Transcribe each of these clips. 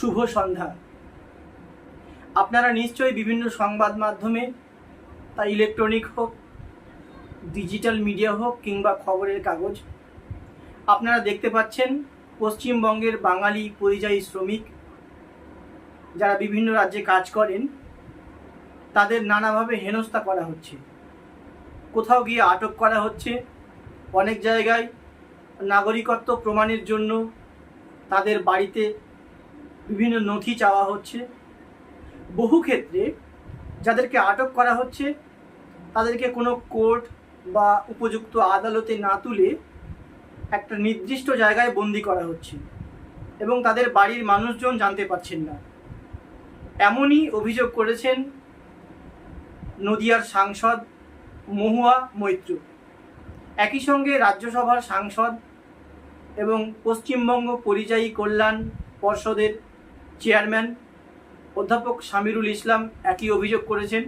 শুভ সন্ধ্যা। আপনারা নিশ্চয়ই বিভিন্ন সংবাদ মাধ্যমে, তা ইলেকট্রনিক হোক ডিজিটাল মিডিয়া হোক, কিংবা খবরের কাগজ, আপনারা দেখতে পাচ্ছেন পশ্চিমবঙ্গের বাঙালি পরিযায়ী শ্রমিক, যারা বিভিন্ন রাজ্যে কাজ করেন, তাদের নানাভাবে হেনস্থা করা হচ্ছে। কোথাও গিয়ে আটক করা হচ্ছে, অনেক জায়গায় নাগরিকত্ব প্রমাণের জন্য তাদের বাড়িতে বিভিন্ন নথি চাওয়া হচ্ছে। বহু ক্ষেত্রে যাদেরকে আটক করা হচ্ছে, তাদেরকে কোনো কোর্ট বা উপযুক্ত আদালতে না তুলে একটা নির্দিষ্ট জায়গায় বন্দি করা হচ্ছে এবং তাদের বাড়ির মানুষজন জানতে পারছেন না। এমনই অভিযোগ করেছেন নদিয়ার সাংসদ মহুয়া মৈত্র। একই সঙ্গে রাজ্যসভার সাংসদ এবং পশ্চিমবঙ্গ পরিযায়ী কল্যাণ পর্ষদের চেয়ারম্যান অধ্যাপক সামিরুল ইসলাম একই অভিযোগ করেছেন।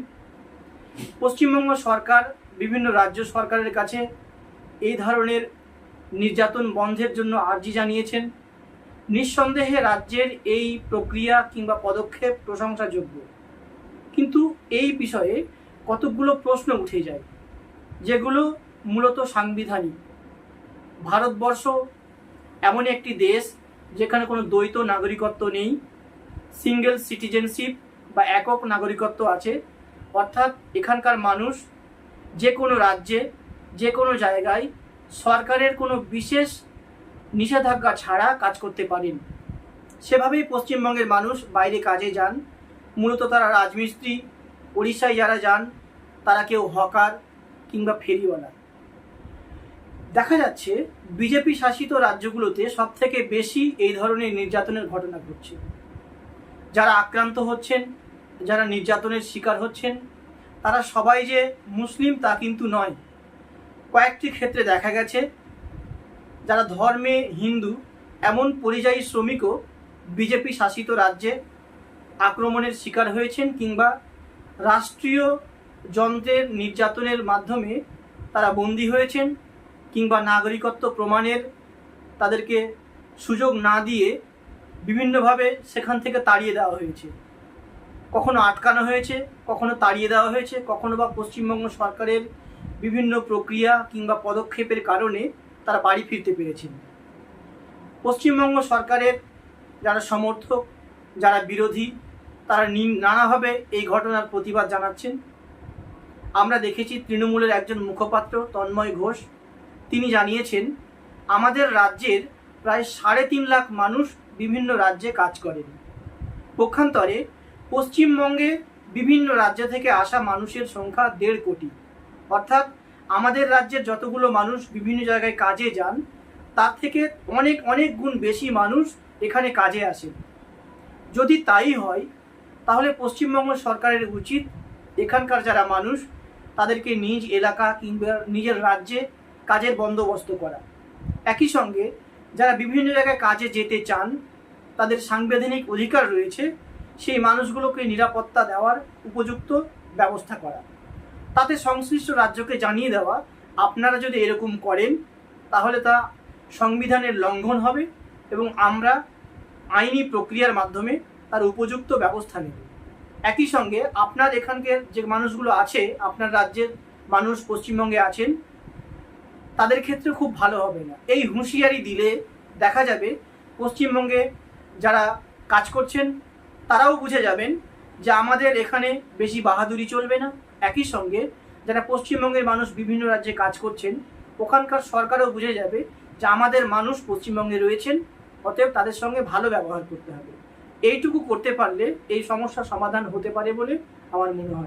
পশ্চিমবঙ্গ সরকার বিভিন্ন রাজ্য সরকারের কাছে এই ধরনের নির্যাতন বন্ধের জন্য আর্জি জানিয়েছেন। নিঃসন্দেহে রাজ্যের এই প্রক্রিয়া কিংবা পদক্ষেপ প্রশংসাযোগ্য। কিন্তু এই বিষয়ে কতকগুলো প্রশ্ন উঠে যায়, যেগুলো মূলত সাংবিধানিক। ভারতবর্ষ এমন একটি দেশ যেখানে কোনো দ্বৈত নাগরিকত্ব নেই সিঙ্গেল সিটিজেনশিপ বা একক নাগরিকত্ব আছে। অর্থাৎ এখানকার মানুষ যে কোনো রাজ্যে, যে কোনো জায়গায় সরকারের কোনো বিশেষ নিষেধাজ্ঞা ছাড়া কাজ করতে পারেন। সেভাবেই পশ্চিমবঙ্গের মানুষ বাইরে কাজে যান। মূলত তারা রাজমিস্ত্রি উড়িষ্যায় যারা যান, তারা কেউ হকার কিংবা ফেরিওয়ালা। দেখা যাচ্ছে বিজেপি শাসিত রাজ্যগুলোতে সবথেকে বেশি এই ধরনের নির্যাতনের ঘটনা ঘটছে। যারা আক্রান্ত হচ্ছেন, যারা নির্যাতনের শিকার হচ্ছেন, তারা সবাই যে মুসলিম তা কিন্তু নয়। কয়েকটি ক্ষেত্রে দেখা গেছে, যারা ধর্মে হিন্দু, এমন পরিযায়ী শ্রমিকও বিজেপি শাসিত রাজ্যে আক্রমণের শিকার হয়েছেন কিংবা রাষ্ট্রীয় যন্ত্রের নির্যাতনের মাধ্যমে তারা বন্দী হয়েছেন কিংবা নাগরিকত্ব প্রমাণের তাদেরকে সুযোগ না দিয়ে বিভিন্নভাবে সেখান থেকে তাড়িয়ে দেওয়া হয়েছে। কখনো আটকানো হয়েছে, কখনো তাড়িয়ে দেওয়া হয়েছে, কখনো বা পশ্চিমবঙ্গ সরকারের বিভিন্ন প্রক্রিয়া কিংবা পদক্ষেপের কারণে তারা বাড়ি ফিরতে পেরেছেন। পশ্চিমবঙ্গ সরকারের যারা সমর্থক, যারা বিরোধী, তারা নানাভাবে এই ঘটনার প্রতিবাদ জানাচ্ছেন। আমরা দেখেছি তৃণমূলের একজন মুখপাত্র, তন্ময় ঘোষ। তিনি জানিয়েছেন, আমাদের রাজ্যের প্রায় সাড়ে তিন লাখ মানুষ বিভিন্ন রাজ্যে কাজ করেন। পক্ষান্তরে পশ্চিমবঙ্গে বিভিন্ন রাজ্য থেকে আসা মানুষের সংখ্যা দেড় কোটি। অর্থাৎ আমাদের রাজ্যের যতগুলো মানুষ বিভিন্ন জায়গায় কাজে যান, তার থেকে অনেক অনেক গুণ বেশি মানুষ এখানে কাজে আসেন। যদি তাই হয়, তাহলে পশ্চিমবঙ্গ সরকারের উচিত এখানকার যারা মানুষ, তাদেরকে নিজ এলাকা কিংবা নিজের রাজ্যে কাজের বন্দোবস্ত করা। একই সঙ্গে যারা বিভিন্ন জায়গায় কাজে যেতে চান, তাদের সাংবিধানিক অধিকার রয়েছে, সেই মানুষগুলোকে নিরাপত্তা দেওয়ার উপযুক্ত ব্যবস্থা করা। তাতে সংশ্লিষ্ট রাজ্যকে জানিয়ে দেওয়া, আপনারা যদি এরকম করেন, তাহলে তা সংবিধানের লঙ্ঘন হবে এবং আমরা আইনি প্রক্রিয়ার মাধ্যমে তার উপযুক্ত ব্যবস্থা নেব। একই সঙ্গে আপনার এখানকার যে মানুষগুলো আছে, আপনার রাজ্যের মানুষ পশ্চিমবঙ্গে আছেন তাদের ক্ষেত্রে খুব ভালো হবে না। এই হুঁশিয়ারি দিলে দেখা যাবে পশ্চিমবঙ্গে যারা কাজ করছেন, তারাও বুঝে যাবেন যে আমাদের এখানে বেশি বাহাদুরি চলবে না। একই সঙ্গে যারা পশ্চিমবঙ্গের মানুষ বিভিন্ন রাজ্যে কাজ করছেন, ওখানকার সরকারও বুঝে যাবে যে আমাদের মানুষ পশ্চিমবঙ্গে রয়েছেন, অতএব তাদের সঙ্গে ভালো ব্যবহার করতে হবে। এইটুকু করতে পারলে এই সমস্যার সমাধান হতে পারে বলে আমার মনে হয়।